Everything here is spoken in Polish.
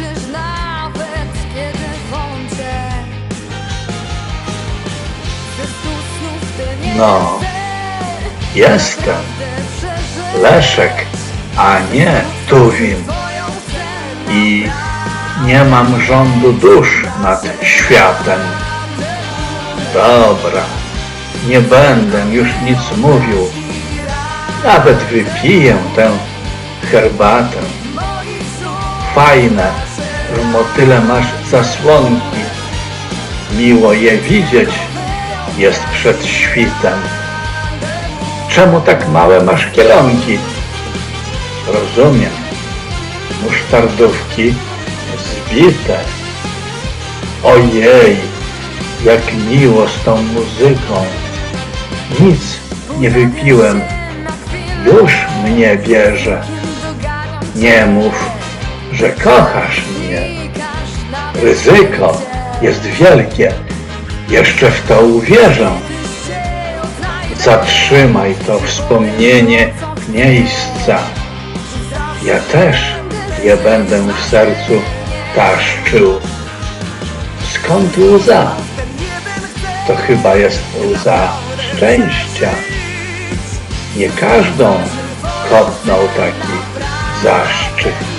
Nawet, kiedy No, jestem. Leszek, a nie Tuwim. I nie mam rządu dusz nad światem. Dobra, nie będę już nic mówił. Nawet wypiję tę herbatę. Fajne, motyle masz zasłonki. Miło je widzieć jest przed świtem. Czemu tak małe masz kielonki? Rozumiem. Musztardówki zbite. Ojej, jak miło z tą muzyką. Nic nie wypiłem, już mnie bierze. Nie mów, że kochasz mnie. Ryzyko jest wielkie, jeszcze w to uwierzę. Zatrzymaj to wspomnienie miejsca. Ja też je będę w sercu taszczył. Skąd łza? To chyba jest łza szczęścia. Nie każdą kopnął taki zaszczyt.